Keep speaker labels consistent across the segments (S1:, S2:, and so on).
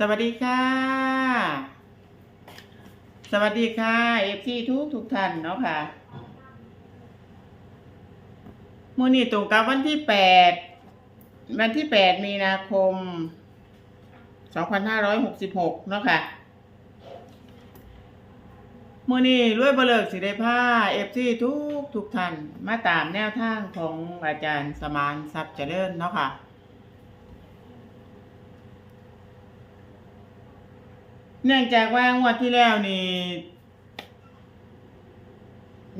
S1: สวัสดีค่ะ สวัสดีค่ะเอฟซีทุกทุกท่านเนาะค่ะมื่อนี้ตรงกับวันที่แปดวันที่แปดมีนาคมสองพันห้าร้อยหกสิบหกเนาะค่ะมื่อนี้รวยเบลิกสิได้ผ้าเอฟซีทุกทุกท่านมาตามแนวทางของอาจารย์สมานทรัพย์เจริญเนาะค่ะ เนื่องจากว่างวดที่แล้วนี่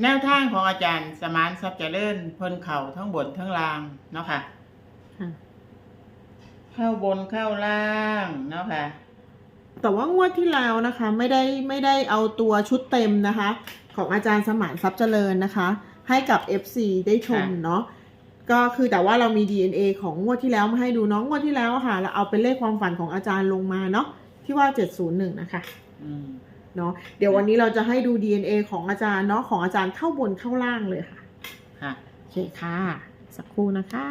S1: แนวทางของอาจารย์สมานทรัพย์เจริญเพิ่นเข่าทั้งบนทั้งล่างเนาะค่ะ
S2: ค่ะ
S1: เข้าบนเข้าล่างเนาะค่ะ
S2: แต่ว่างวดที่แล้วนะคะ ไม่ได้ไม่ได้เอาตัวชุดเต็มนะคะ ของอาจารย์สมานทรัพย์เจริญนะคะ ให้กับ FC ได้ชม
S1: ค่ะ
S2: เนาะก็คือแต่ว่าเรามี DNA ของงวดที่แล้วมาให้ดูเน้องงวดที่แล้วอะค่ะเราเอาเป็นเลขความฝันของอาจารย์ลงมาเนาะ ที่ว่า 701 นะคะ
S1: อืม
S2: เนาะเดี๋ยววันนี้เราจะให้ดู DNA ของอาจารย์เนาะของอาจารย์เข้าบนเข้าล่างเลยค่ะ
S1: ค่ะ
S2: โอเคค่ะ สักครู่นะคะ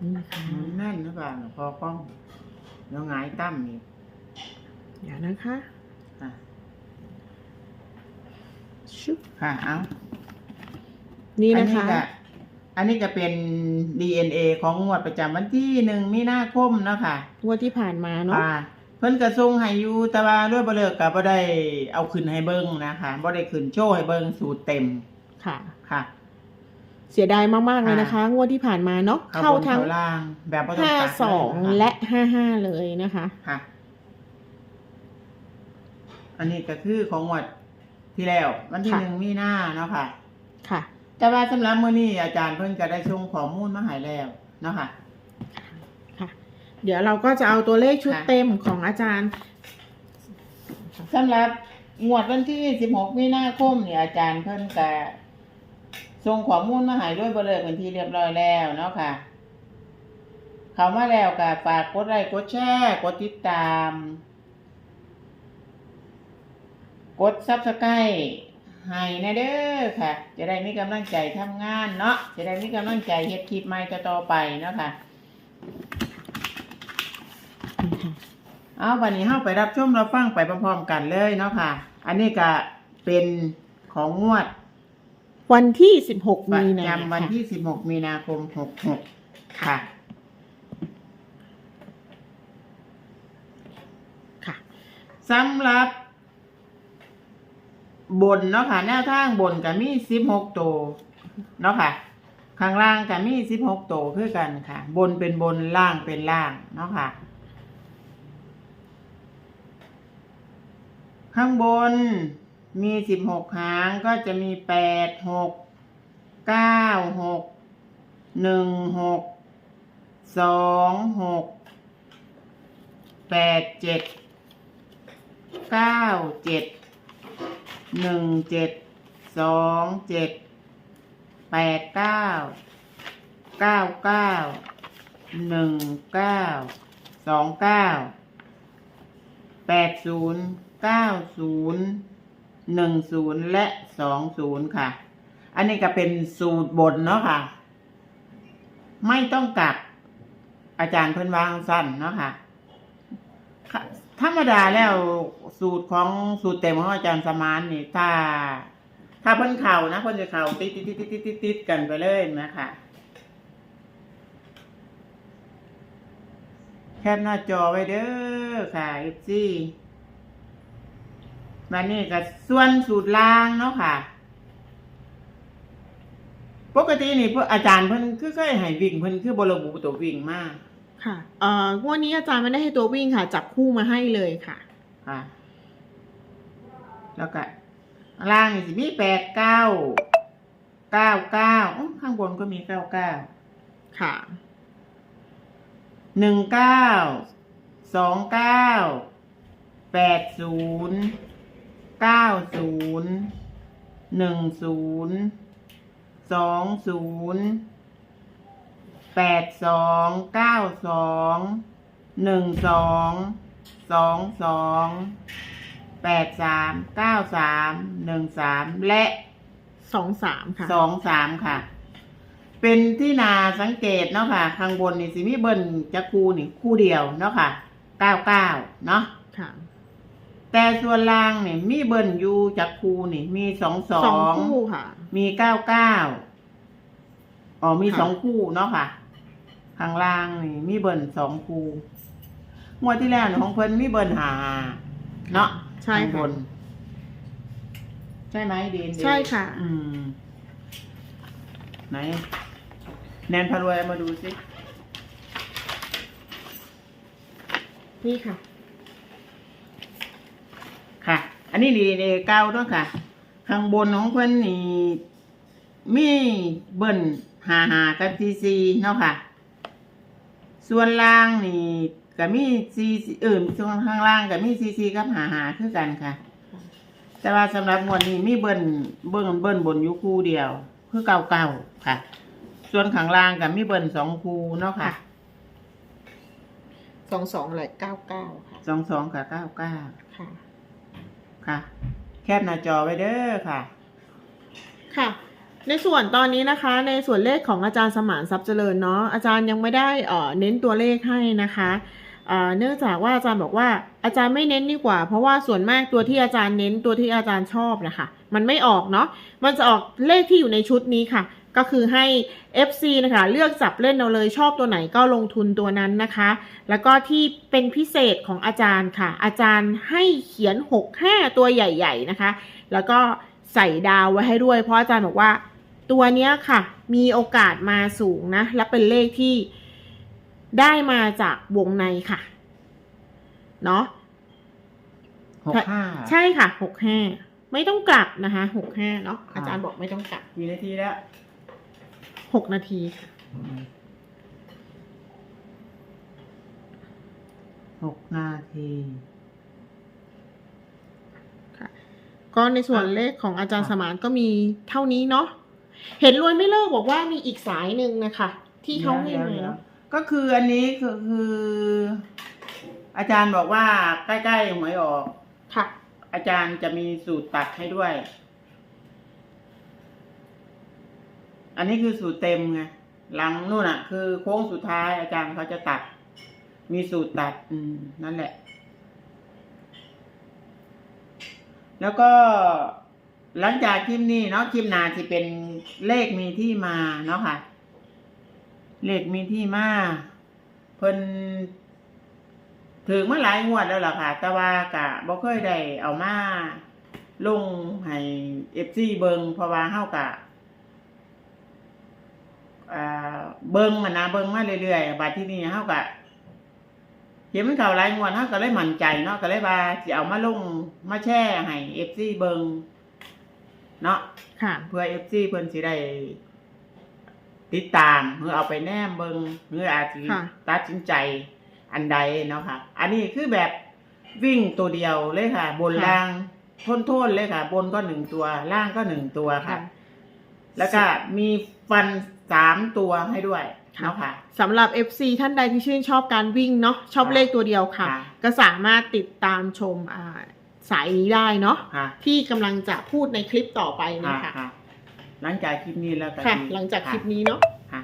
S2: นี่นะคะ
S1: มันแน่นหรือเปล่าพอป้องแล้วหงายตั้มนี่
S2: เดี๋ยวนะคะ
S1: ค่ะ
S2: ชุบ
S1: ค่ะเอา
S2: นี่
S1: อั
S2: นะคะ
S1: ก็ อันนี้ก็เป็น DNA ของงวดประจำวันที่หนึ่งมีนาคมเนาะค่ะ
S2: งวดที่ผ่านมาเนาะ
S1: อ่าเพิ่นกระทรงให้อยู่แต่ว่าด้วยบ่เลิกก็บ่ได้เอาขึ้นให้เบิ่งนะคะบ่ได้ขึ้นโชว์ให้เบิ่งสูตรเต็ม
S2: ค่ะ
S1: ค่ะ
S2: เสียดายมากๆเลย
S1: อ่าน
S2: นะคะ งวดที่ผ่านมาเนาะ
S1: เข้า
S2: เข้า
S1: บน
S2: ทั้ง
S1: เข้าล่าง แบบบ่ต้อง
S2: ห้า
S1: ตัด
S2: สอง
S1: เลย
S2: และห้าห้าเลยนะคะ
S1: ค่ะ อันนี้ก็คือของงวดที่แล้ว วันที่
S2: ค่ะ
S1: หนึ่งมีนาเนาะค่ะ
S2: ค่ะ
S1: แต่ว่าสำหรับมื้อนี้อาจารย์เพิ่นก็ได้ส่งข้อมูลมาให้แล้วเนาะค่ะ
S2: ค่ะ เดี๋ยวเราก็จะเอาตัวเลขชุด
S1: ค่ะ
S2: เต็มของอาจารย์
S1: สำหรับงวดวันที่ 16 มีนาคมเนี่ยอาจารย์เพิ่นก็ส่งข้อมูลมาให้ด้วยบ่เลิกเป็นที่เรียบร้อยแล้วเนาะค่ะ เข้ามาแล้วก็ฝากกดไลค์กดแชร์กดติดตาม กด Subscribe ให้นะเด้อค่ะ จะได้มีกำลังใจทำงานเนาะจะได้มีกำลังใจเฮ็ดคลิปใหม่ต่อๆไปเนาะค่ะเอาวันนี้เฮาไปรับชมรับฟังไปพร้อมๆกันเลยเนาะค่ะ อันนี้ก็เป็นของงวด
S2: วันที่สิบหก
S1: ประ
S2: มีนา
S1: จำวัน
S2: ค่ะ
S1: ที่16มีนาคม66ค่ะ
S2: ค่ะ
S1: สำหรับ บนเนาะค่ะแนวทางบนก็มี16ตัวเนาะค่ะ ข้างล่างก็มี16ตัวคือกันค่ะ บนเป็นบนล่างเป็นล่างเนาะค่ะ ข้างบนมีสิบหกหางก็จะมีแปดหกเก้าหกหนึ่งหกสองหกแปดเจ็ดเก้าเจ็ด หนึ่งเจ็ดสองเจ็ดแปดเก้าเก้าเก้าหนึ่งเก้าสองเก้าแปดศูนย์เก้าศูนย์หนึ่งศูนย์และสองศูนย์ค่ะ อันนี้ก็เป็นสูตรบนเนาะค่ะ ไม่ต้องกลับอาจารย์เพิ่นวางสั้นเนาะค่ะค่ะ ธรรมดาแล้วสูตรของสูตรเต็มของอาจารย์สมานนี่ถ้า ถ้าเพิ่นเข่านะเพิ่นจะเข่าติดติดติดติดติดติดกันไปเลยนะคะแคปหน้าจอไว้เด้อค่ะเอฟซีมานี่ก็ส่วนสูตรล่างเนาะค่ะ ปกตินี่อาจารย์เพิ่นคือเคยให้วิ่งเพิ่นคือบรบุตัววิ่งมาก
S2: ค่ะเอ่องวดนี้อาจารย์ไม่ได้ให้ตัววิ่งค่ะ จับคู่มาให้เลยค่ะ
S1: ค่ะ แล้วก็ล่างนี่สิมีแปดเก้าเก้าเก้าอื้อข้างบนก็มีเก้าเก้า
S2: ค่ะ
S1: หนึ่งเก้าสองเก้าแปดศูนย์เก้าศูนย์หนึ่งศูนย์สองศูนย์ แปดสองเก้าสองหนึ่งสองสองสองแปดสามเก้าสามหนึ่งสามและ
S2: สองสามค่ะ
S1: สองสามค่ะ เป็นที่นาสังเกตเนาะค่ะ ข้างบนนี่สิมีเบิ้ลจักคูนี่คู่เดียวเนาะค่ะเก้าเก้าเนาะ
S2: ค่ะ
S1: แต่ส่วนล่างเนี่ยมีเบิ้ลอยู่จักคูนี่มีสองสอ
S2: สอง
S1: ง
S2: คู่ค่ะ
S1: มีเก้าเก้าอ๋อมี
S2: ค่ะ
S1: สองคู่เนาะค่ะ ข้างล่างนี่มีเบิ้ลสองคู่งวดที่แล้วเนี่ยของเพิ่นมีเบิ้ลหาเนาะ
S2: ใช่
S1: ข้างบ
S2: ค่ะ
S1: นใช่ไหมเดนเดน
S2: ใช่ค่ะ
S1: อืม ไหน แนนพารวยเอามาดูสิ
S2: นี่ค่ะ
S1: ค่ะ อันนี้ดีเดเก้าเนาะค่ะ ข้างบนของเพิ่นนี่มีเบิ้ลหาหากับซีซีเนาะค่ะ ส่วนล่างนี่ก็มีซีเอิ่มส่วนข้างล่างก็มีซีซีกับหาหาคือกันค่ะ แต่ว่าสำหรับงวดนี้มีเบิ้ลเบิ้ลเบิ้ลบนอยู่คู่เดียว คือเก่าเก่าๆค่ะ ส่วนข้างล่างก็มีเบิ้ลสองคู่เนาะค่ะ
S2: สองสองเลยเก้าเก้าค่ะ
S1: สองสองกับเก้าเก้า
S2: ค่ะ
S1: ค่ะ แคบหน้าจอไว้เด้อค่ะ
S2: ค่ะ ในส่วนตอนนี้นะคะ ในส่วนเลขของอาจารย์สมานทรัพย์เจริญเนาะอาจารย์ยังไม่ได้เน้นตัวเลขให้นะคะเอ่อเนื่องจากว่าอาจารย์บอกว่าอาจารย์ไม่เน้นดีกว่า เพราะว่าส่วนมากตัวที่อาจารย์เน้นตัวที่อาจารย์ชอบนะคะ มันไม่ออกเนาะมันจะออกเลขที่อยู่ในชุดนี้ค่ะ ก็คือให้ FC นะคะ เลือกจับเล่นเอาเลยชอบตัวไหนก็ลงทุนตัวนั้นนะคะ แล้วก็ที่เป็นพิเศษของอาจารย์ค่ะ อาจารย์ให้เขียน 6 5 ตัวใหญ่ ๆนะคะ แล้วก็ใส่ดาวไว้ให้ด้วย เพราะอาจารย์บอกว่า ตัวเนี้ยค่ะ มีโอกาสมาสูงนะ และเป็นเลขที่ได้มาจากวงในค่ะ เนาะ
S1: หกห้า
S2: ใช่ค่ะหกห้าไม่ต้องกลับนะคะหกห้าเนาะอาจารย์บอกไม่ต้องกลับ
S1: กี่นาทีแล้ว
S2: หกนาทีค่ะ
S1: หกนาที
S2: ค่ะก็ในส่วน
S1: อะ
S2: เลขของอาจารย์
S1: ค่ะ
S2: สมานก็มีเท่านี้เนาะ เห็นรวยไม่เลิกบอกว่ามีอีกสายหนึ่งนะคะ ที่เขาให้มา
S1: ดี๋ยว
S2: เนาะ
S1: ๆก็คืออันนี้คือคือ อาจารย์บอกว่าใกล้ๆหวยออก
S2: ค่ะ
S1: อาจารย์จะมีสูตรตัดให้ด้วย อันนี้คือสูตรเต็มไงหลังนู่นอะ คือโค้งสุดท้ายอาจารย์เขาจะตัด มีสูตรตัด อืมนั่นแหละ แล้วก็ หลังจากคลิปนี้เนาะคลิปหนาที่เป็นเลขมีที่มาเนาะค่ะ เลขมีที่มาเพิ่นถึงมาหลายงวดแล้วล่ะค่ะ แต่ว่ากะบ่เคยได้เอามาลงให้เอฟซีเบิงเพราะว่าเฮากะเบิงมันนะเบิงมาเรื่อยๆบัดที่นี่เฮากะเห็นมันเข้าหลายงวดเฮาก็เลยมั่นใจเนาะก็เลยว่าสิเอามาลงมาแช่ให้เอฟซีเบิง เนาะ
S2: ค่ะ
S1: เพื่อเอฟซีเพิ่นสิได้ติดตามหรือเอาไปแนมเบิงหรืออาจสิ
S2: ค่ะ
S1: ตัดสินใจอันใดเนาะค่ะ อันนี้คือแบบวิ่งตัวเดียวเลยค่ะ บน
S2: ค่ะ
S1: ล่างทนๆเลยค่ะ บนก็หนึ่งตัว ล่างก็หนึ่งตัวค่ะ
S2: ค่ะ
S1: แล้วก็มีฟันสามตัวให้ด้วยเนาะค่ะ
S2: สำหรับ FC ท่านใดที่ชื่นชอบการวิ่งเนาะชอบ
S1: ค่ะ
S2: เลขตัวเดียวค่ะ
S1: ค่ะ
S2: ก็สามารถติดตามชมอ่า สายนี้ได้เนาะ
S1: ค่ะ
S2: ที่กำลังจะพูดในคลิปต่อไปนะ
S1: ค่ะ
S2: คะ
S1: ค่ะหลังจากคลิปนี้แล้วก็
S2: ค่ะ
S1: ดี
S2: หลังจากคลิปะนี้เนาะ
S1: ค่ะ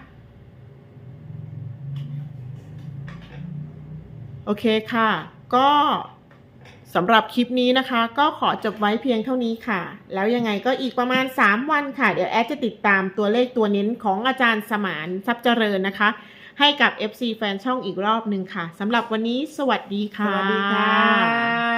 S2: โอเคค่ะ ก็สำหรับคลิปนี้นะคะ ก็ขอจบไว้เพียงเท่านี้ค่ะ แล้วยังไงก็อีกประมาณ 3 วันค่ะ เดี๋ยวแอดจะติดตามตัวเลขตัวเน้นของอาจารย์สมานทรัพย์เจริญนะคะ ให้กับ FC แฟนช่องอีกรอบหนึ่งค่ะสำหรับวันนี้สวัสดี
S1: ส
S2: ค่ะ
S1: วัสดีค่ะ